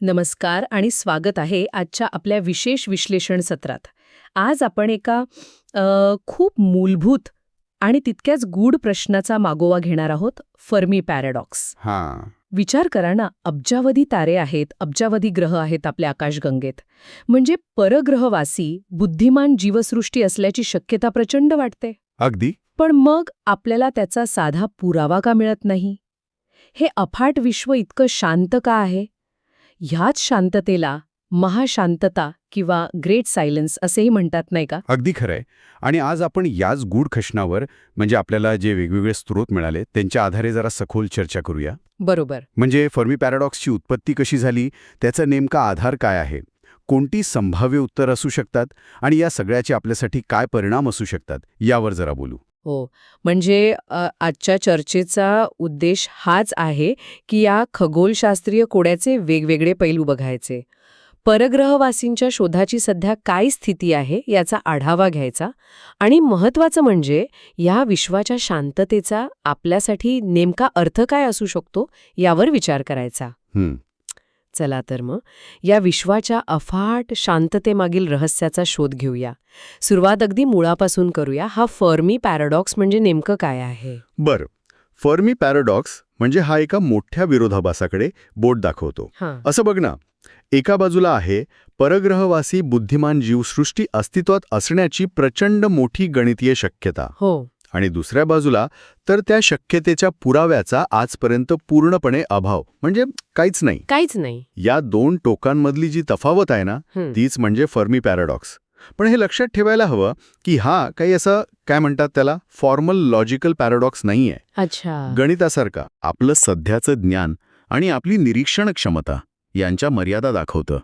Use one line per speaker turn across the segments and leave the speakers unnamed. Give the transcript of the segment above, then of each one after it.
नमस्कार आणि स्वागत आहे आजच्या आपल्या विशेष विश्लेषण सत्रात. आज आपण एका अ, खूप मूलभूत आणि तितक्याच गूढ प्रश्नाचा मागोवा घेणार आहोत फर्मी पॅराडॉक्स.
हां.
विचार करा ना अब्जावधी तारे आहेत अब्जावधी ग्रह आहेत आपल्या आकाशगंगेत. म्हणजे परग्रहवासी बुद्धिमान जीवसृष्टी असल्याची शक्यता प्रचंड वाटते.
अगदी.
पण मग आपल्याला त्याचा साधा पुरावा का मिळत नाही? हे अफाट विश्व इतकं शांत का आहे? ह्याच शांततेला महाशांतता किंवा ग्रेट सायलन्स असेही म्हणतात नाही का?
अगदी खरंय. आणि आज आपण याच गूढ खशनावर म्हणजे आपल्याला जे वेगवेगळे स्रोत मिळाले त्यांच्या आधारे जरा सखोल चर्चा करूया.
बरोबर.
म्हणजे फर्मी पॅराडॉक्सची उत्पत्ती कशी झाली त्याचा नेमका आधार काय आहे? कोणती संभाव्य उत्तर असू शकतात? आणि या सगळ्याचे आपल्यासाठी काय परिणाम असू शकतात? यावर जरा बोलू.
हो. म्हणजे आजच्या चर्चेचा उद्देश हाच आहे की या खगोलशास्त्रीय कोड्याचे वेगवेगळे पैलू बघायचे. परग्रहवासींच्या शोधाची सध्या काय स्थिती आहे याचा आढावा घ्यायचा आणि महत्वाचं म्हणजे या विश्वाच्या शांततेचा आपल्यासाठी नेमका अर्थ काय असू शकतो यावर विचार करायचा. चला तर मग या विश्वाच्या अफाट शांततेमागील रहस्याचा शोध घेऊया. सुरुवात अगदी मुळापासून करूया. हा फर्मी पॅराडॉक्स म्हणजे नेमकं काय आहे?
बरं. फर्मी पॅराडॉक्स म्हणजे हा एका मोठ्या विरोधाभासाकडे बोट दाखवतो.
हां.
असं बघ ना. एका बाजूला आहे परग्रहवासी बुद्धिमान जीवसृष्टी अस्तित्वात असण्याची प्रचंड मोठी गणितीय शक्यता.
हो.
आणि दुसऱ्या बाजूला तर त्या शक्यतेच्या पुराव्याचा आजपर्यंत पूर्णपणे अभाव. म्हणजे काहीच नाही.
काहीच नाही.
या दोन टोकांमधली जी तफावत आहे ना तीच म्हणजे फर्मी पॅराडॉक्स. पण हे लक्षात ठेवायला हवं की हा काही असं काय म्हणतात त्याला फॉर्मल लॉजिकल पॅराडॉक्स नाहीये.
अच्छा.
गणितासारखा आपलं सध्याचं ज्ञान आणि आपली निरीक्षण क्षमता यांच्या मर्यादा दाखवतं.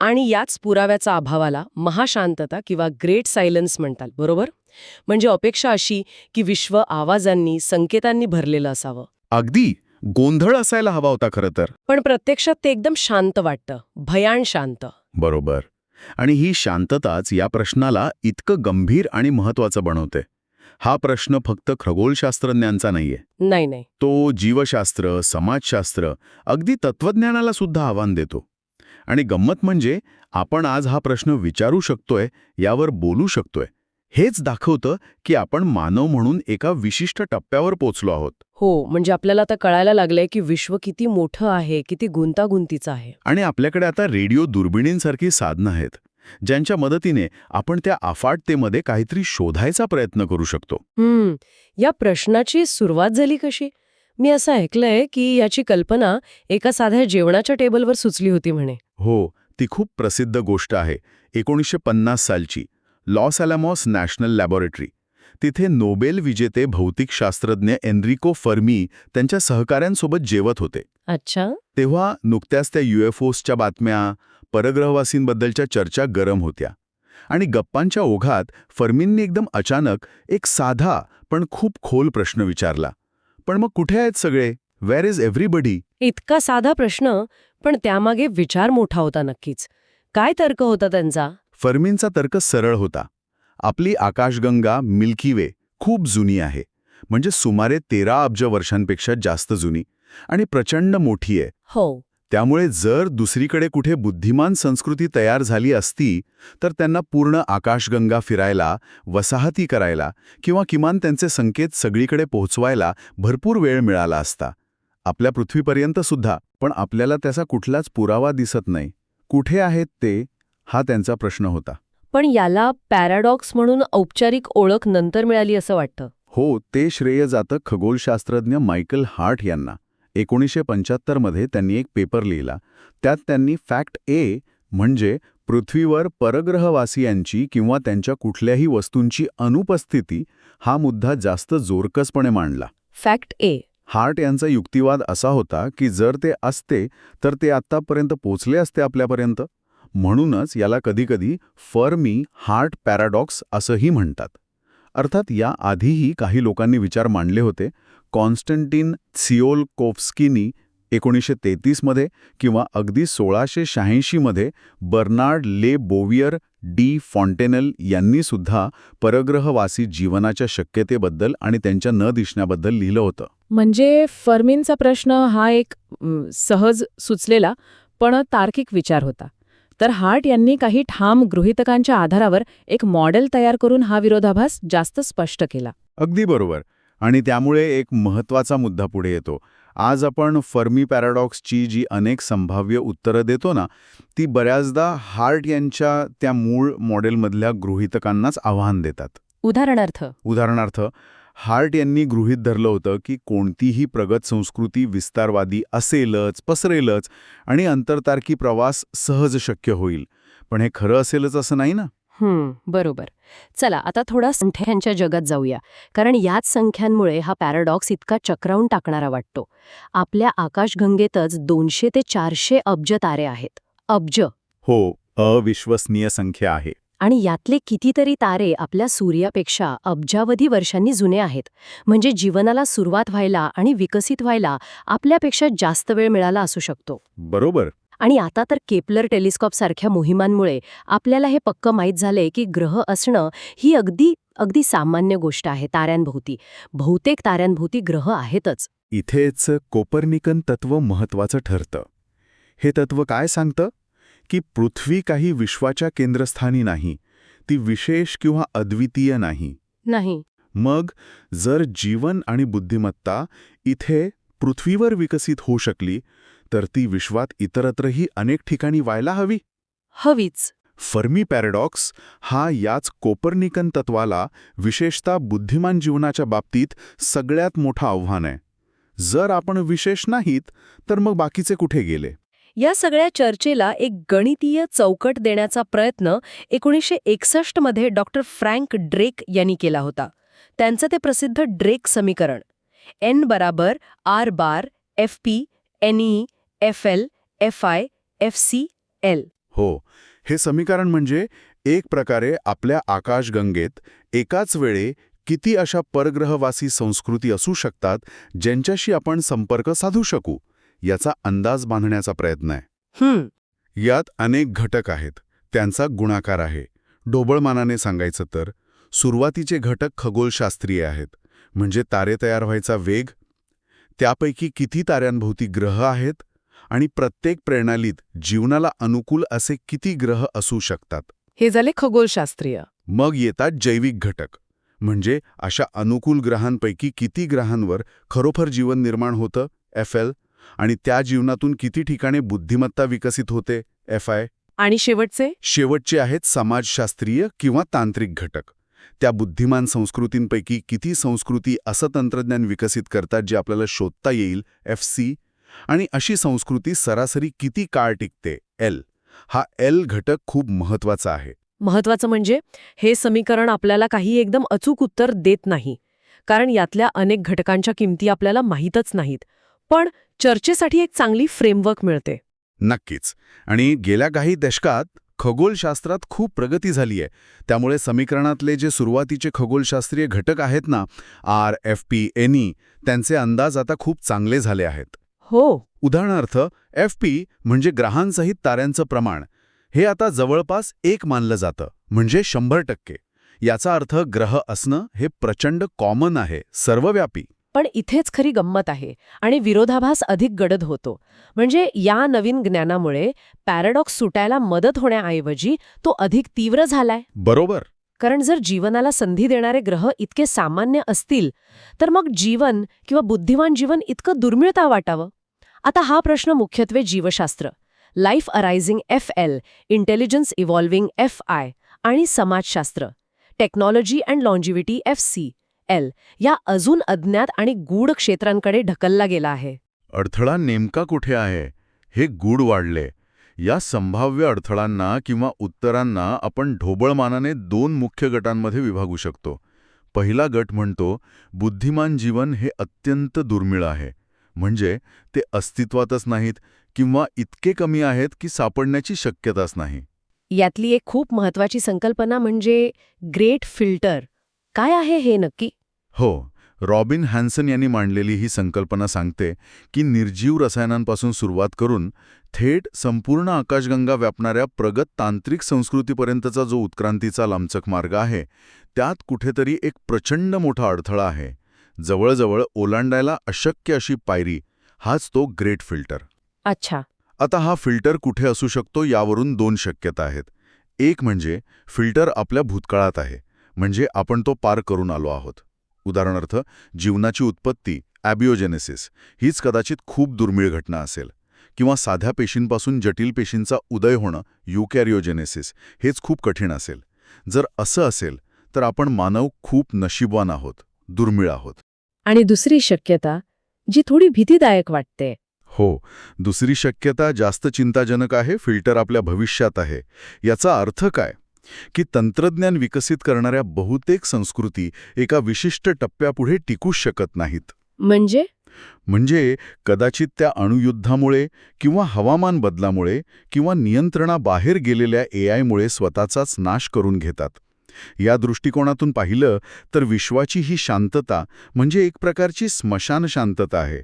आणि याच पुराव्याचा अभावाला महाशांतता किंवा ग्रेट सायलन्स म्हणतात बरोबर? म्हणजे अपेक्षा अशी की विश्व आवाजांनी संकेतांनी भरलेलं असावं.
अगदी गोंधळ असायला हवा होता खरं तर.
पण प्रत्यक्षात ते एकदम शांत वाटतं भयान शांत.
बरोबर. आणि ही शांतताच या प्रश्नाला इतकं गंभीर आणि महत्वाचं बनवते. हा प्रश्न फक्त खगोलशास्त्रज्ञांचा नाहीये.
नाही नाही.
तो जीवशास्त्र समाजशास्त्र अगदी तत्वज्ञानाला सुद्धा आव्हान देतो. आणि गंमत म्हणजे आपण आज हा प्रश्न विचारू शकतोय यावर बोलू शकतोय. हेच दाखवतं की आपण मानव म्हणून एका विशिष्ट टप्प्यावर पोचलो आहोत.
हो म्हणजे आपल्याला आता कळायला लागलंय की विश्व किती मोठं आहे किती गुंतागुंतीचं आहे.
आणि आपल्याकडे आता रेडिओ दुर्बिणींसारखी साधनं आहेत ज्यांच्या मदतीने आपण त्या अफाटतेमध्ये काहीतरी शोधायचा प्रयत्न करू शकतो.
हम्म या प्रश्नाची सुरुवात झाली कशी? मी असं ऐकलंय की याची कल्पना एका साध्या जेवणाच्या टेबलवर सुचली होती म्हणे.
हो ती खूप प्रसिद्ध गोष्ट आहे एकोणीसशे पन्नास सालची. Los Alamos National Laboratory. तिथे नोबेल विजेते भौतिकशास्त्रज्ञ एनरिको फर्मी त्यांच्या सहकाऱ्यांसोबत जेवत होते.
अच्छा.
तेव्हा नुकत्याच त्या युएफओसच्या बातम्या परग्रहवासींबद्दलच्या चर्चा गरम होत्या. आणि गप्पांच्या ओघात फर्मींनी एकदम अचानक एक साधा पण खूप खोल प्रश्न विचारला. पण मग कुठे आहेत सगळे? वेअर इज एव्हरीबडी
इतका साधा प्रश्न पण त्यामागे विचार मोठा होता नक्कीच. काय तर्क होता त्यांचा?
फर्मींचा तर्क सरळ होता. आपली आकाशगंगा मिल्की वे खूप जुनी आहे. म्हणजे सुमारे तेरा अब्ज वर्षांपेक्षा जास्त जुनी आणि प्रचंड मोठी आहे.
हो.
त्यामुळे जर दुसरीकडे कुठे बुद्धिमान संस्कृती तयार झाली असती तर त्यांना पूर्ण आकाशगंगा फिरायला वसाहती करायला किंवा किमान त्यांचे संकेत सगळीकडे पोहोचवायला भरपूर वेळ मिळाला असता. आपल्या पृथ्वीपर्यंत सुद्धा पण आपल्याला त्याचा कुठलाच पुरावा दिसत नाही. कुठे आहेत ते? हा त्यांचा प्रश्न होता.
पण याला पॅराडॉक्स म्हणून औपचारिक ओळख नंतर मिळाली असं वाटतं.
हो ते श्रेय जातं खगोलशास्त्रज्ञ मायकल हार्ट यांना. एकोणीसशे पंच्याहत्तरमध्ये त्यांनी एक पेपर लिहिला. त्यात त्यांनी फॅक्ट ए म्हणजे पृथ्वीवर परग्रहवासियांची किंवा त्यांच्या कुठल्याही वस्तूंची अनुपस्थिती हा मुद्दा जास्त जोरकसपणे मांडला.
फॅक्ट ए.
हार्ट यांचा युक्तिवाद असा होता की जर ते असते तर ते आत्तापर्यंत पोचले असते आपल्यापर्यंत? म्हणूनच याला कधीकधी फर्मी हार्ट पॅराडॉक्स असंही म्हणतात. अर्थात या आधीही काही लोकांनी विचार मांडले होते कॉन्स्टंटिन सिओलकोफ्स्कीनी एकोणीसशे तेहतीसमध्ये किंवा अगदी सोळाशे शहाऐंशीमध्ये बर्नार्ड ले बोवियर डी फॉन्टेनल यांनीसुद्धा परग्रहवासी जीवनाच्या शक्यतेबद्दल आणि त्यांच्या न दिसण्याबद्दल लिहिलं होतं.
म्हणजे फर्मींचा प्रश्न हा एक सहज सुचलेला पण तार्किक विचार होता. तर हार्ट यांनी काही ठाम गृहितकांच्या आधारावर एक मॉडेल तयार करून हा विरोधाभास जास्त स्पष्ट केला.
अगदी बरोबर. आणि त्यामुळे एक महत्त्वाचा मुद्दा पुढे येतो. आज आपण फर्मी पॅराडॉक्सची जी अनेक संभाव्य उत्तरं देतो ना ती बऱ्याचदा हार्ट यांच्या त्या मूळ मॉडेलमधल्या गृहितकांनाच आव्हान देतात.
उदाहरणार्थ?
उदाहरणार्थ हार्ट यांनी गृहीत धरलं होतं की कोणतीही प्रगत संस्कृती विस्तारवादी असेलच पसरेलच आणि अंतरतार्की प्रवास सहज शक्य होईल. पण हे खरं असेलच असं नाही ना?
बरोबर. चला आता थोडा संख्यांच्या जगात जाऊया. कारण याच संख्यांमुळे हा पॅराडॉक्स इतका चक्रावून टाकणारा वाटतो. आपल्या आकाशगंगेतच दोनशे ते चारशे अब्ज तारे आहेत. अब्ज.
हो अविश्वसनीय संख्या आहे.
आणि यातले कितीतरी तारे आपल्या सूर्यापेक्षा अब्जावधी वर्षांनी जुने आहेत. म्हणजे जीवनाला सुरुवात व्हायला आणि विकसित व्हायला आपल्यापेक्षा जास्त वेळ मिळाला असू शकतो.
बरोबर.
आणि आता तर केपलर टेलिस्कॉप सारख्या मोहिमांमुळे आपल्याला हे पक्क माहीत झालंय की ग्रह असणं ही अगदी अगदी सामान्य गोष्ट आहे ताऱ्यांभोवती. बहुतेक ताऱ्यांभोवती ग्रह आहेतच.
इथेच कोपर्निकन तत्व महत्वाचं ठरतं. हे तत्व काय सांगतं? की पृथ्वी काही विश्वाच्या केंद्रस्थानी नाही ती विशेष किंवा अद्वितीय नाही.
नाही.
मग जर जीवन आणि बुद्धिमत्ता इथे पृथ्वीवर विकसित होऊ शकली तर ती विश्वात इतरत्रही अनेक ठिकाणी व्हायला हवी.
हवीच.
फर्मी पॅराडॉक्स हा याच कोपर्निकन तत्वाला विशेषतः बुद्धिमान जीवनाच्या बाबतीत सगळ्यात मोठं आव्हान आहे. जर आपण विशेष नाहीत तर मग बाकीचे कुठे गेले?
या सगळ्या चर्चेला एक गणितीय चौकट देण्याचा प्रयत्न एकोणीसशे एकसष्टमध्ये डॉक्टर फ्रँक ड्रेक यांनी केला होता. त्यांचं ते प्रसिद्ध ड्रेक समीकरण. एन बराबर R bar F P N E F L F I F C L.
हो. हे समीकरण म्हणजे एक प्रकारे आपल्या आकाशगंगेत एकाच वेळे किती अशा परग्रहवासी संस्कृती असू शकतात ज्यांच्याशी आपण संपर्क साधू शकू? याचा अंदाज बांधण्याचा प्रयत्न आहे. यात अनेक घटक आहेत. त्यांचा गुणाकार आहे. ढोबळमानाने सांगायचं तर सुरुवातीचे घटक खगोलशास्त्रीय आहेत. म्हणजे तारे तयार व्हायचा वेग त्यापैकी किती ताऱ्यांभोवती ग्रह आहेत आणि प्रत्येक प्रणालीत जीवनाला अनुकूल असे किती ग्रह असू शकतात?
हे झाले खगोलशास्त्रीय.
मग येतात जैविक घटक. म्हणजे अशा अनुकूल ग्रहांपैकी किती ग्रहांवर खरोखर जीवन निर्माण होतं? एफ एल आणि त्या जीवनातून किती ठिकाणी बुद्धिमत्ता विकसित होते एफ आय?
आणि शेवटचे?
शेवटचे आहेत समाजशास्त्रीय किंवा तांत्रिक घटक. त्या बुद्धिमान संस्कृतींपैकी किती संस्कृती असं तंत्रज्ञान विकसित करतात जे आपल्याला शोधता येईल एफ सी? आणि अशी संस्कृती सरासरी किती काळ टिकते एल? हा एल घटक खूप महत्त्वाचा आहे.
महत्वाचं म्हणजे हे समीकरण आपल्याला काही एकदम अचूक उत्तर देत नाही. कारण यातल्या अनेक घटकांच्या किमती आपल्याला माहीतच नाहीत. पण चर्चेसाठी एक चांगली फ्रेमवर्क मिळते.
नक्कीच. आणि गेल्या काही दशकात खगोलशास्त्रात खूप प्रगती झाली आहे. त्यामुळे समीकरणातले जे सुरुवातीचे खगोलशास्त्रीय घटक आहेत ना R F P N E त्यांचे अंदाज आता खूप चांगले झाले आहेत.
हो.
उदाहरणार्थ एफ पी म्हणजे ग्रहांसहित ताऱ्यांचं प्रमाण. हे आता जवळपास एक मानलं जातं म्हणजे शंभर टक्के. याचा अर्थ ग्रह असणं हे प्रचंड कॉमन आहे सर्वव्यापी.
पण इथेच खरी गंमत आहे आणि विरोधाभास अधिक गडद होतो. म्हणजे या नवीन ज्ञानामुळे पॅराडॉक्स सुटायला मदत होण्याऐवजी तो अधिक तीव्र झालाय.
बरोबर.
कारण जर जीवनाला संधी देणारे ग्रह इतके सामान्य असतील तर मग जीवन किंवा बुद्धिमान जीवन इतकं दुर्मिळता वाटावं? आता हा प्रश्न मुख्यत्वे जीवशास्त्र life arising F L intelligence evolving F I आणि समाजशास्त्र technology and longevity F C L या अजून अज्ञात आणि गूढ क्षेत्रांकडे ढकलला गेला आहे.
अडथळा नेमका कुठे आहे? हे गूढ वाढले. या संभाव्य अडथळांना किंवा उत्तरांना आपण ढोबळमानाने दोन मुख्य गटांमध्ये विभागू शकतो. पहिला गट म्हणतो बुद्धिमान जीवन हे अत्यंत दुर्मिळ आहे. म्हणजे ते अस्तित्वातच नाहीत किंवा इतके कमी आहेत की सापडण्याची शक्यताच नाही.
यातली एक खूप महत्वाची संकल्पना म्हणजे ग्रेट फिल्टर. काय आहे हे नक्की?
हो रॉबिन हॅन्सन यांनी मांडलेली ही संकल्पना सांगते की निर्जीव रसायनांपासून सुरुवात करून थेट संपूर्ण आकाशगंगा व्यापणाऱ्या प्रगत तांत्रिक संस्कृतीपर्यंतचा जो उत्क्रांतीचा लांबचक मार्ग आहे त्यात कुठेतरी एक प्रचंड मोठा अडथळा आहे. जवळजवळ ओलांडायला अशक्य अशी पायरी हाच तो ग्रेट फिल्टर.
अच्छा.
आता हा फिल्टर कुठे असू शकतो यावरून दोन शक्यता आहेत. एक म्हणजे फिल्टर आपल्या भूतकाळात आहे म्हणजे आपण तो पार करून आलो आहोत. उदाहरणार्थ जीवनाची उत्पत्ती ॲबिओजेनेसिस हीच कदाचित खूप दुर्मिळ घटना असेल. किंवा साध्या पेशींपासून जटिल पेशींचा उदय होणं युकॅरिओजेनेसिस हेच खूप कठीण असेल. जर असं असेल तर आपण मानव खूप नशीबवान आहोत दुर्मिळ आहोत.
आणि दुसरी शक्यता जी थोडी भीतीदायक वाटते.
हो दुसरी शक्यता जास्त चिंताजनक आहे फिल्टर आपल्या भविष्यात आहे. याचा अर्थ काय? की तंत्रज्ञान विकसित करणाऱ्या बहुतेक संस्कृती एका विशिष्ट टप्प्यापुढे टिकूच शकत नाहीत.
म्हणजे?
म्हणजे कदाचित त्या अणुयुद्धामुळे किंवा हवामान बदलामुळे किंवा नियंत्रणाबाहेर गेलेल्या एआयमुळे स्वतःचाच नाश करून घेतात. या दृष्टिकोनातून पाहिलं तर विश्वाची ही शांतता म्हणजे एक प्रकारची स्मशान शांतता आहे.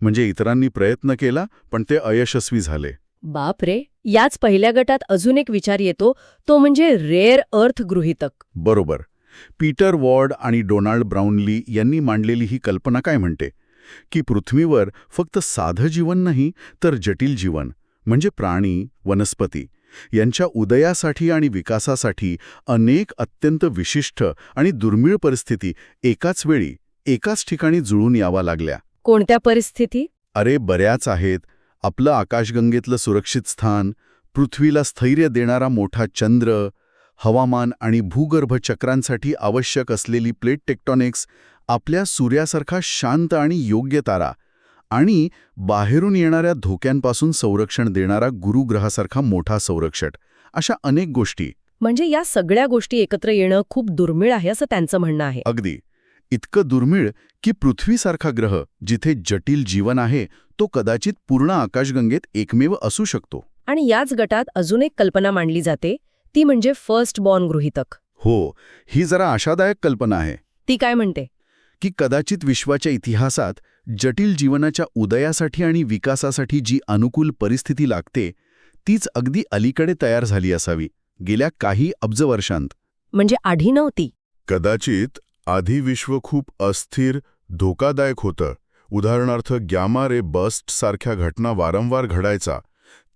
म्हणजे इतरांनी प्रयत्न केला पण ते अयशस्वी झाले.
बापरे याच पहिल्या गटात अजून एक विचार येतो तो म्हणजे रेअर अर्थ गृहितक.
बरोबर. पीटर वॉर्ड आणि डोनाल्ड ब्राउनली यांनी मांडलेली ही कल्पना काय म्हणते? की पृथ्वीवर फक्त साधं जीवन नाही तर जटिल जीवन म्हणजे प्राणी वनस्पती यांच्या उदयासाठी आणि विकासासाठी अनेक अत्यंत विशिष्ट आणि दुर्मिळ परिस्थिती एकाच वेळी एकाच ठिकाणी जुळून यावा लागल्या.
कोणत्या परिस्थिती?
अरे बऱ्याच आहेत. आपलं आकाशगंगेतलं सुरक्षित स्थान पृथ्वीला स्थैर्य देणारा मोठा चंद्र हवामान आणि भूगर्भ चक्रांसाठी आवश्यक असलेली प्लेट टेक्टॉनिक्स आपल्या सूर्यासारखा शांत आणि योग्य तारा आणि बाहेरून येणाऱ्या धोक्यांपासून संरक्षण देणारा गुरुग्रहासारखा मोठा संरक्षक अशा अनेक गोष्टी.
म्हणजे या सगळ्या गोष्टी एकत्र येणं खूप दुर्मिळ आहे असं त्यांचं म्हणणं आहे.
अगदी. इतकं दुर्मिळ की पृथ्वीसारखा ग्रह जिथे जटिल जीवन आहे तो कदाचित पूर्ण आकाशगंगेत एकमेव असू शकतो.
आणि याच गटात अजून एक कल्पना मांडली जाते ती म्हणजे फर्स्ट बॉर्न गृहितक.
हो ही जरा आशादायक कल्पना आहे.
ती काय म्हणते?
की कदाचित विश्वाच्या इतिहासात जटिल जीवनाच्या उदयासाठी आणि विकासासाठी जी अनुकूल परिस्थिती लागते तीच अगदी अलीकडे तयार झाली असावी गेल्या काही अब्ज वर्षांत.
म्हणजे आधी नव्हती.
कदाचित आधी विश्व खूप अस्थिर धोकादायक होतं. उदाहरणार्थ ग्यामा रे बस्ट सारख्या घटना वारंवार घडायचा.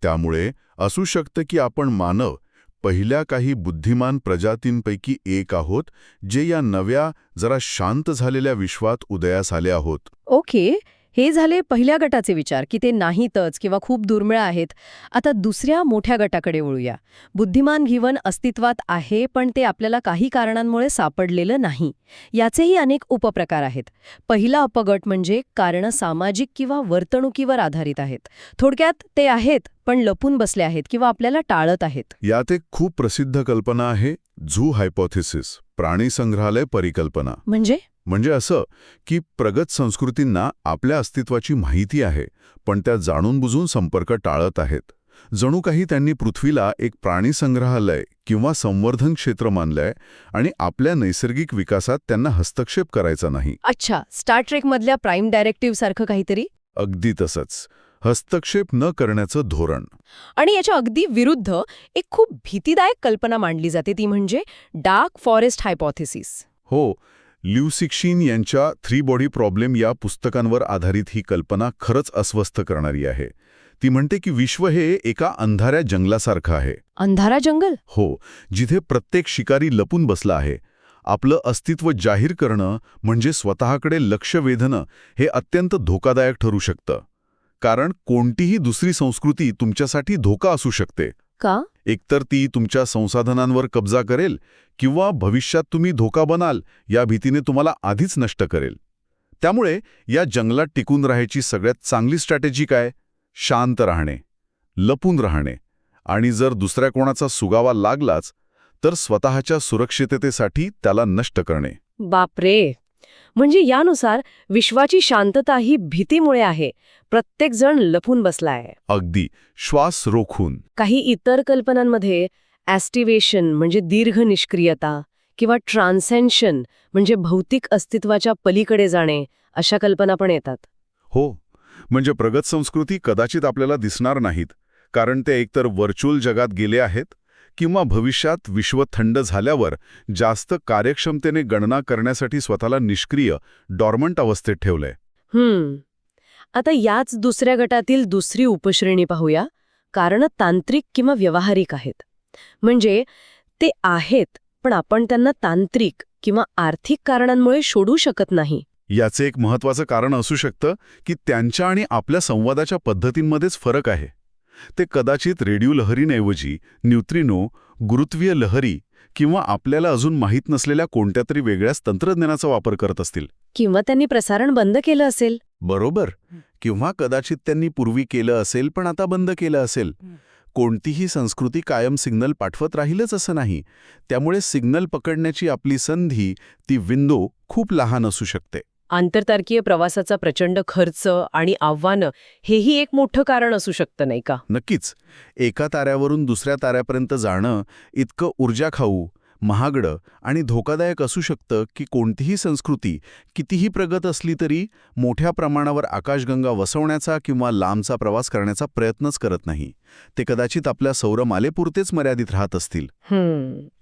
त्यामुळे असू शकतं की आपण मानव पहिल्या काही बुद्धिमान प्रजातींपैकी एक आहोत जे या नव्या जरा शांत झालेल्या विश्वात उदयास आले आहोत.
ओके. हे झाले पहिल्या गटाचे विचार की ते नाहीतच किंवा खूप दुर्मिळ आहेत. आता दुसऱ्या मोठ्या गटाकडे वळूया. बुद्धिमान जीवन अस्तित्वात आहे पण ते आपल्याला काही कारणांमुळे सापडलेलं नाही. याचेही अनेक उपप्रकार आहेत. पहिला अपगट म्हणजे कारणं सामाजिक किंवा वर्तणुकीवर आधारित आहेत. थोडक्यात ते आहेत पण लपून बसले आहेत किंवा आपल्याला टाळत आहेत.
यात एक खूप प्रसिद्ध कल्पना आहे झू हायपोथिसिस प्राणी संग्रहालय परिकल्पना.
म्हणजे?
म्हणजे असं की प्रगत संस्कृतींना आपल्या अस्तित्वाची माहिती आहे पण त्या जाणून बुजून संपर्क टाळत आहेत. जणू काही त्यांनी पृथ्वीला एक प्राणी संग्रहालय किंवा संवर्धन क्षेत्र मानलंय आणि आपल्या नैसर्गिक विकासात त्यांना हस्तक्षेप करायचा नाही.
अच्छा स्टार ट्रेकमधल्या प्राईम डायरेक्टिव्ह सारखं काहीतरी?
अगदी तसंच. हस्तक्षेप न करण्याचं धोरण.
आणि याच्या अगदी विरुद्ध एक खूप भीतीदायक कल्पना मांडली जाते ती म्हणजे डार्क फॉरेस्ट हायपॉथिसिस
हो ल्युसिक्शिन यांच्या थ्री बॉडी प्रॉब्लेम या पुस्तकांवर आधारित ही कल्पना खरंच अस्वस्थ करणारी आहे. ती म्हणते की विश्व हे एका अंधाऱ्या जंगलासारखं आहे.
अंधारा जंगल?
हो जिथे प्रत्येक शिकारी लपून बसला आहे. आपलं अस्तित्व जाहीर करणं म्हणजे स्वतःकडे लक्ष वेधणं हे अत्यंत धोकादायक ठरू शकतं. कारण कोणतीही दुसरी संस्कृती तुमच्यासाठी धोका असू शकते.
का?
एकतर ती तुमच्या संसाधनांवर कब्जा करेल किंवा भविष्यात तुम्ही धोका बनाल या भीतीने तुम्हाला आधीच नष्ट करेल. त्यामुळे या जंगलात टिकून राहायची सगळ्यात चांगली स्ट्रॅटेजी काय? शांत राहणे लपून राहणे आणि जर दुसऱ्या कोणाचा सुगावा लागलाच तर स्वतःच्या सुरक्षिततेसाठी त्याला नष्ट करणे.
बापरे! म्हणजे यानुसार विश्वाची शांतता ही भीतीमुळे आहे. प्रत्येक जण लपून बसलाय.
अगदी. श्वास रोखून.
काही इतर कल्पनांमध्ये ॲस्टिवेशन म्हणजे दीर्घ निष्क्रियता किंवा ट्रान्सेन्शन म्हणजे भौतिक अस्तित्वाच्या पलीकडे जाणे अशा कल्पना पण येतात.
हो. म्हणजे प्रगत संस्कृती कदाचित आपल्याला दिसणार नाहीत कारण ते एकतर व्हर्च्युअल जगात गेले आहेत किंवा भविष्यात विश्व थंड झाल्यावर जास्त कार्यक्षमतेने गणना करण्यासाठी स्वतःला निष्क्रिय डॉर्मंट अवस्थेत ठेवलंय.
हम्म. आता याच दुसऱ्या गटातील दुसरी उपश्रेणी पाहूया. कारण तांत्रिक किंवा व्यावहारिक आहेत. म्हणजे ते आहेत पण आपण त्यांना तांत्रिक किंवा आर्थिक कारणांमुळे सोडू शकत नाही.
याचे एक महत्वाचं कारण असू शकतं की त्यांच्या आणि आपल्या संवादाच्या पद्धतींमध्येच फरक आहे. ते कदाचित रेडिओ लहरींऐवजी न्यूट्रिनो गुरुत्वीय लहरी किंवा आपल्याला अजून माहीत नसलेल्या कोणत्या तरी वेगळ्याच तंत्रज्ञानाचा वापर करत असतील.
किंवा त्यांनी प्रसारण बंद केलं असेल.
बरोबर. किंवा कदाचित त्यांनी पूर्वी केलं असेल पण आता बंद केलं असेल. कोणतीही संस्कृती कायम सिग्नल पाठवत राहीलच असं नाही. त्यामुळे सिग्नल पकडण्याची आपली संधी ती विंडो खूप लहान असू शकते.
आंतरतारकीय प्रवासाचा प्रचंड खर्च आणि आव्हानं हेही एक मोठं कारण असू शकतं नाही का?
नक्कीच. एका ताऱ्यावरून दुसऱ्या ताऱ्यापर्यंत जाणं इतकं ऊर्जा खाऊ महागडं आणि धोकादायक असू शकतं की कोणतीही संस्कृती कितीही प्रगत असली तरी मोठ्या प्रमाणावर आकाशगंगा वसवण्याचा किंवा लांबचा प्रवास करण्याचा प्रयत्नच करत नाही. ते कदाचित आपल्या सौरमालेपुरतेच मर्यादित राहत असतील.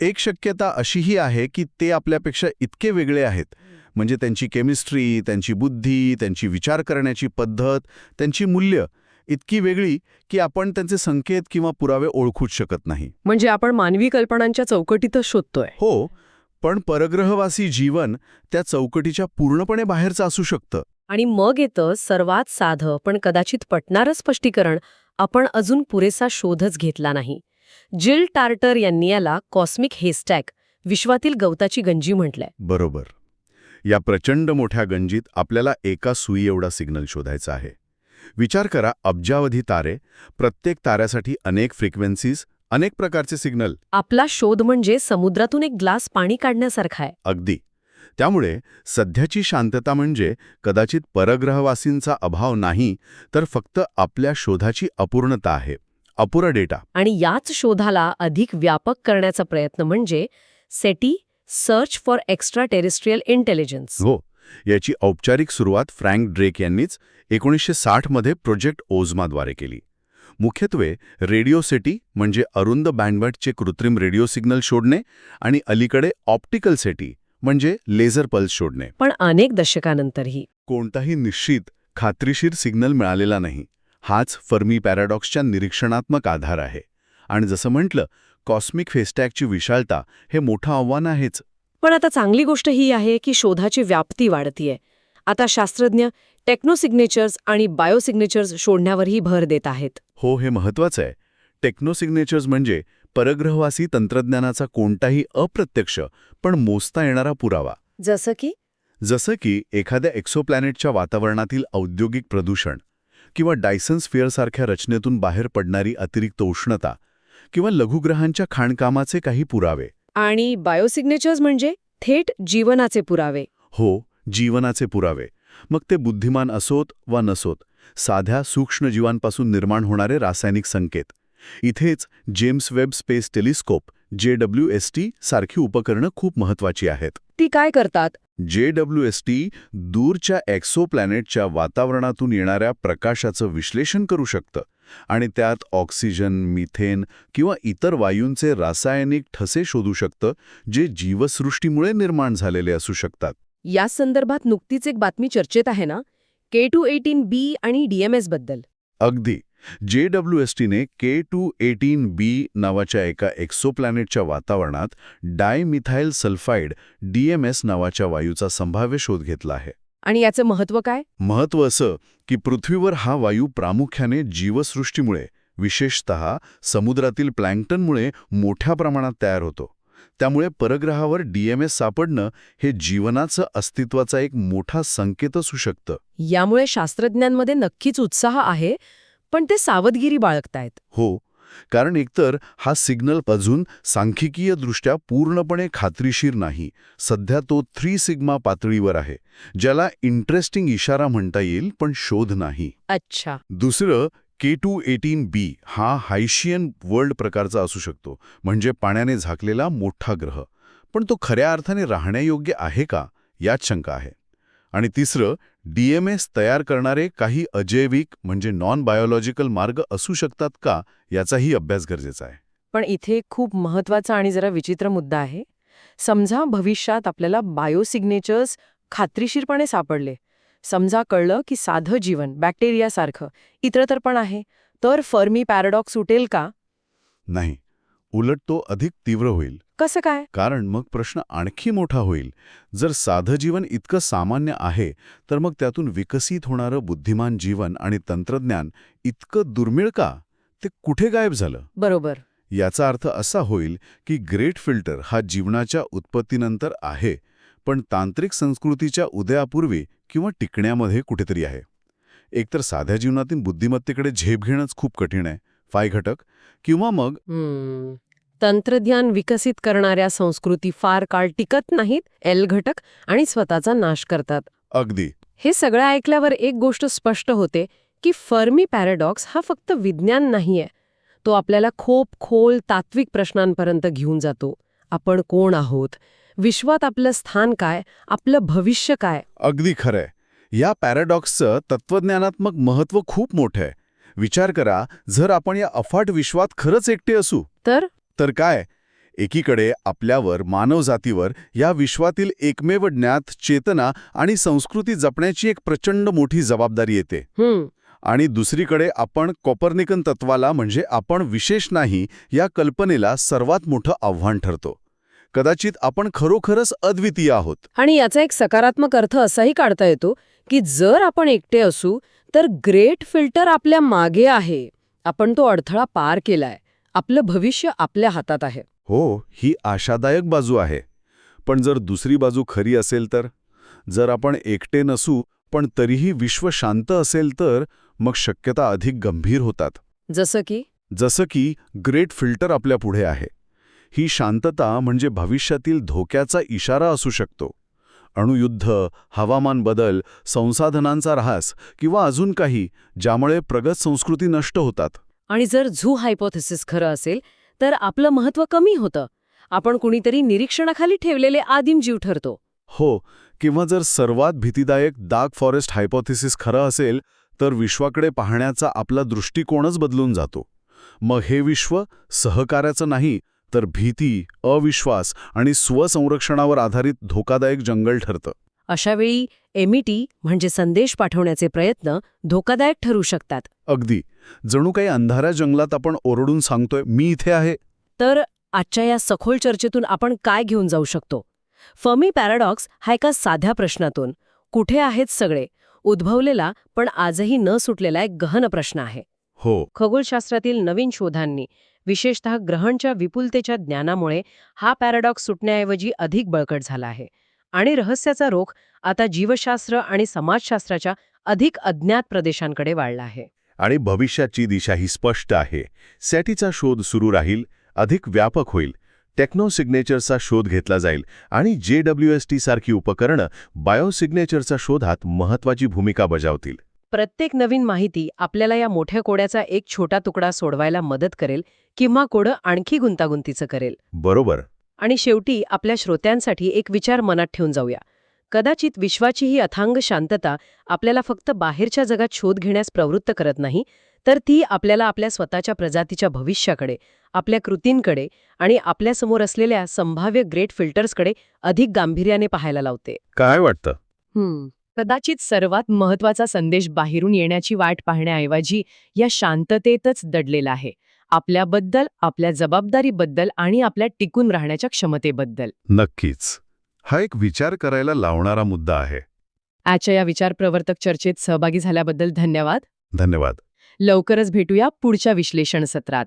एक शक्यता अशीही आहे की ते आपल्यापेक्षा इतके वेगळे आहेत. म्हणजे त्यांची केमिस्ट्री त्यांची बुद्धी त्यांची विचार करण्याची पद्धत त्यांची मूल्य इतकी वेगळी की आपण त्यांचे संकेत किंवा पुरावे ओळखूच शकत नाही.
म्हणजे आपण मानवी कल्पनांच्या चौकटीतच शोधतोय.
हो पण परग्रहवासी जीवन त्या चौकटीच्या पूर्णपणे बाहेरचं असू शकतं.
आणि मग येतं सर्वात साधं पण कदाचित पटणारं स्पष्टीकरण आपण अजून पुरेसा शोधच घेतला नाही. जिल टार्टर यांनी याला कॉस्मिक हेस्टॅक विश्वातील गवताची गंजी म्हटलंय.
बरोबर. या प्रचंड मोठ्या गंजीत आपल्याला एका सुई एवढा सिग्नल शोधायचा आहे. विचार करा अब्जावधी तारे प्रत्येक ताऱ्यासाठी अनेक फ्रिक्वेन्सीज अनेक प्रकारचे सिग्नल.
आपला शोध म्हणजे समुद्रातून एक ग्लास पाणी काढण्यासारखा आहे.
अगदी. त्यामुळे सध्याची शांतता म्हणजे कदाचित परग्रहवासींचा अभाव नाही तर फक्त आपल्या शोधाची अपूर्णता आहे. अपुरा डेटा.
आणि याच शोधाला अधिक व्यापक करण्याचा प्रयत्न म्हणजे SETI search for extraterrestrial intelligence.
हो याची औपचारिक सुरुवात फ्रँक ड्रेक यांनीच एकोणीसशे साठमध्ये प्रोजेक्ट ओझमाद्वारे केली. मुख्यत्वे रेडिओ सिटी म्हणजे अरुंद बँडबॅटचे कृत्रिम रेडिओ सिग्नल शोधणे आणि अलीकडे ऑप्टिकल सिटी म्हणजे लेझर पल्स शोधणे.
पण अनेक दशकानंतरही.
कोणताही निश्चित खात्रीशीर सिग्नल मिळालेला नाही. हाच फर्मी पॅराडॉक्सच्या निरीक्षणात्मक आधार आहे. आणि जसं म्हटलं कॉस्मिक फेस्टॅगची विशालता हे मोठं आव्हान आहेच.
पण आता चांगली गोष्ट ही आहे की शोधाची व्याप्ती वाढतीये. आता शास्त्रज्ञ टेक्नोसिग्नेचर्स आणि बायोसिग्नेचर्स शोधण्यावरही भर देत आहेत.
हो हे महत्वाचं आहे. टेक्नोसिग्नेचर्स म्हणजे परग्रहवासी तंत्रज्ञानाचा कोणताही अप्रत्यक्ष पण मोजता येणारा पुरावा.
जसं की?
जसं की एखाद्या एक्सोप्लॅनेटच्या वातावरणातील औद्योगिक प्रदूषण किंवा डायसन स्फिअरसारख्या रचनेतून बाहेर पडणारी अतिरिक्त उष्णता किंवा लघुग्रहांच्या खाणकामाचे काही पुरावे.
आणि बायोसिग्नेचर्स म्हणजे थेट जीवनाचे पुरावे.
हो जीवनाचे पुरावे. मग ते बुद्धिमान असोत वा नसोत साध्या सूक्ष्म जीवांपासून निर्माण होणारे रासायनिक संकेत. इथेच James Webb space telescope J W S T सारखी उपकरणं खूप महत्वाची आहेत.
ती काय करतात?
जे डब्ल्यू एस टी दूरच्या एक्सोप्लॅनेटच्या वातावरणातून येणाऱ्या प्रकाशाचं विश्लेषण करू शकतं. आणि त्यात ऑक्सिजन मिथेन किंवा इतर वायूंचे रासायनिक ठसे शोधू शकतं जे जीवसृष्टीमुळे निर्माण झालेले असू शकतात.
या संदर्भात नुकतीच एक बातमी चर्चेत आहे ना? के टू एटीन बी आणि डीएमएसबद्दल.
अगदी. जे डब्ल्यू एस टीने के टू एटीन बी नावाच्या एका एक्सोप्लॅनेटच्या वातावरणात डायमिथाईल सल्फाईड डीएमएस नावाच्या वायूचा संभाव्य शोध घेतला आहे.
आणि याचं महत्त्व काय?
महत्त्व असं की पृथ्वीवर हा वायू प्रामुख्याने जीवसृष्टीमुळे विशेषतः समुद्रातील प्लँक्टनमुळे मोठ्या प्रमाणात तयार होतो. त्यामुळे परग्रहावर डीएमएस सापडणं हे जीवनाचं अस्तित्वाचा एक मोठा संकेत असू शकतं.
यामुळे शास्त्रज्ञांमध्ये नक्कीच उत्साह आहे पण ते सावधगिरी बाळगतायत.
हो कारण एकतर हा सिग्नल अजून सांख्यिकीयदृष्ट्या पूर्णपणे खात्रीशीर नाही. सध्या तो थ्री सिग्मा पातळीवर आहे ज्याला इंटरेस्टिंग इशारा म्हणता येईल पण शोध नाही.
अच्छा.
दुसरं के टू एटीन बी हा हायशियन वर्ल्ड प्रकारचा असू शकतो म्हणजे पाण्याने झाकलेला मोठा ग्रह. पण तो खऱ्या अर्थाने राहण्यायोग्य आहे का? यात शंका आहे. आणि तिसरं डीएमएस तयार करणारे काही अजैविक म्हणजे नॉन बायोलॉजिकल मार्ग असू शकतात का याचाही अभ्यास गरजेचा आहे.
पण इथे खूप महत्त्वाचा आणि जरा विचित्र मुद्दा आहे. समजा भविष्यात आपल्याला बायोसिग्नेचर्स खात्रीशीरपणे सापडले. समजा कळलं की साधं जीवन बॅक्टेरियासारखं इतरत्र पण आहे. तर फर्मी पॅराडॉक्स सुटेल का?
नाही. उलट तो अधिक तीव्र होईल.
कसं काय?
कारण मग प्रश्न आणखी मोठा होईल. जर साधं जीवन इतकं सामान्य आहे तर मग त्यातून विकसित होणारं बुद्धिमान जीवन आणि तंत्रज्ञान इतकं दुर्मिळ का? ते कुठे गायब झालं?
बरोबर.
याचा अर्थ असा होईल की ग्रेट फिल्टर हा जीवनाच्या उत्पत्तीनंतर आहे पण तांत्रिक संस्कृतीच्या उदयापूर्वी किंवा टिकण्यामध्ये कुठेतरी आहे. एकतर साध्या जीवनातील बुद्धिमत्तेकडे झेप घेणंच खूप कठीण आहे फाय घटक किंवा मग.
तंत्रज्ञान विकसित करणाऱ्या संस्कृती फार काळ टिकत नाहीत एल घटक आणि स्वतःचा नाश करतात.
अगदी.
हे सगळं ऐकल्यावर एक गोष्ट स्पष्ट होते की फर्मी पॅराडॉक्स हा फक्त विज्ञान नाहीये. तो आपल्याला खूप खोल तात्विक प्रश्नांपर्यंत घेऊन जातो. आपण कोण आहोत? विश्वात आपलं स्थान काय? आपलं भविष्य काय?
अगदी खरंय. या पॅराडॉक्सचं तत्वज्ञानात्मक महत्त्व खूप मोठं आहे. विचार करा जर आपण या अफाट विश्वात खरंच एकटे असू.
तर?
तर काय? एकीकडे आपल्यावर मानवजातीवर या विश्वातील एकमेव ज्ञात चेतना आणि संस्कृती जपण्याची एक प्रचंड मोठी जबाबदारी येते. आणि दुसरीकडे आपण कॉपर्निकन तत्वाला म्हणजे आपण विशेष नाही या कल्पनेला सर्वात मोठं आव्हान ठरतो. कदाचित आपण खरोखरच अद्वितीय आहोत.
आणि याचा एक सकारात्मक अर्थ असाही काढता येतो की जर आपण एकटे असू तर ग्रेट फिल्टर आपल्या मागे आहे. आपण तो अडथळा पार केलाय. आपलं भविष्य आपल्या हातात आहे.
हो ही आशादायक बाजू आहे. पण जर दुसरी बाजू खरी असेल तर? जर आपण एकटे नसू पण तरीही विश्व शांत असेल तर मग शक्यता अधिक गंभीर होतात.
जसं की?
जसं की ग्रेट फिल्टर आपल्या पुढे आहे. ही शांतता म्हणजे भविष्यातील धोक्याचा इशारा असू शकतो. अणुयुद्ध हवामान बदल संसाधनांचा ऱ्हास किंवा अजून काही ज्यामुळे प्रगत संस्कृती नष्ट होतात.
आणि जर झू हायपोथेसिस खरं असेल तर आपलं महत्त्व कमी होतं. आपण कुणीतरी निरीक्षणाखाली ठेवलेले आदिम जीव ठरतो.
हो किंवा जर सर्वात भीतीदायक डार्क फॉरेस्ट हायपोथेसिस खरं असेल तर विश्वाकडे पाहण्याचा आपला दृष्टिकोनच बदलून जातो. मग हे विश्व सहकार्याचं नाही तर भीती अविश्वास आणि स्वसंरक्षणावर आधारित धोकादायक जंगल ठरतं.
अशावेळी एमईटी म्हणजे संदेश पाठवण्याचे प्रयत्न धोकादायक ठरू शकतात.
अगदी. जणू काही अंधाऱ्या जंगलात आपण ओरडून सांगतोय मी इथे आहे.
तर आजच्या या सखोल चर्चेतून आपण काय घेऊन जाऊ शकतो? फर्मी पॅराडॉक्स हा एका साध्या प्रश्नातून कुठे आहेत सगळे? उद्भवलेला पण आजही न सुटलेला एक गहन प्रश्न आहे.
हो.
खगोलशास्त्रातील नवीन शोधांनी विशेषतः ग्रहणच्या विपुलतेच्या ज्ञानामुळे हा पॅराडॉक्स सुटण्याऐवजी अधिक बळकट झाला आहे. आणि रहस्याचा रोख आता जीवशास्त्र आणि समाजशास्त्राच्या अधिक अज्ञात प्रदेशांकडे वाढला आहे.
आणि भविष्याची दिशा ही स्पष्ट आहे. सॅटीचा शोध सुरू राहील अधिक व्यापक होईल. टेक्नो सिग्नेचरचा शोध घेतला जाईल आणि जे डब्ल्यू एस टी सारखी उपकरणं बायोसिग्नेचरच्या शोधात महत्वाची भूमिका बजावतील.
प्रत्येक नवीन माहिती आपल्याला या मोठ्या कोड्याचा एक छोटा तुकडा सोडवायला मदत करेल किंवा कोडं आणखी गुंतागुंतीचं करेल.
बरोबर.
आणि शेवटी आपल्या श्रोत्यांसाठी एक विचार मनात ठेवून जाऊया. कदाचित विश्वाची ही अथांग शांतता आपल्याला फक्त बाहेरच्या जगात शोध घेण्यास प्रवृत्त करत नाही तर ती आपल्याला आपल्या स्वतःच्या प्रजातीच्या भविष्याकडे आपल्या कृतींकडे आणि आपल्यासमोर असलेल्या संभाव्य ग्रेट फिल्टर्सकडे अधिक गांभीर्याने पाहायला लावते.
काय वाटतं?
हम्म. कदाचित सर्वात महत्त्वाचा संदेश बाहेरून येण्याची वाट पाहण्याऐवजी या शांततेतच दडलेला आहे. आपल्याबद्दल आपल्या जबाबदारीबद्दल आणि आपल्या टिकून राहण्याच्या क्षमतेबद्दल.
नक्कीच. हा एक विचार करायला लावणारा मुद्दा आहे.
आजच्या या विचार प्रवर्तक चर्चेत सहभागी झाल्याबद्दल धन्यवाद.
धन्यवाद.
लवकरच भेटूया पुढच्या विश्लेषण सत्रात.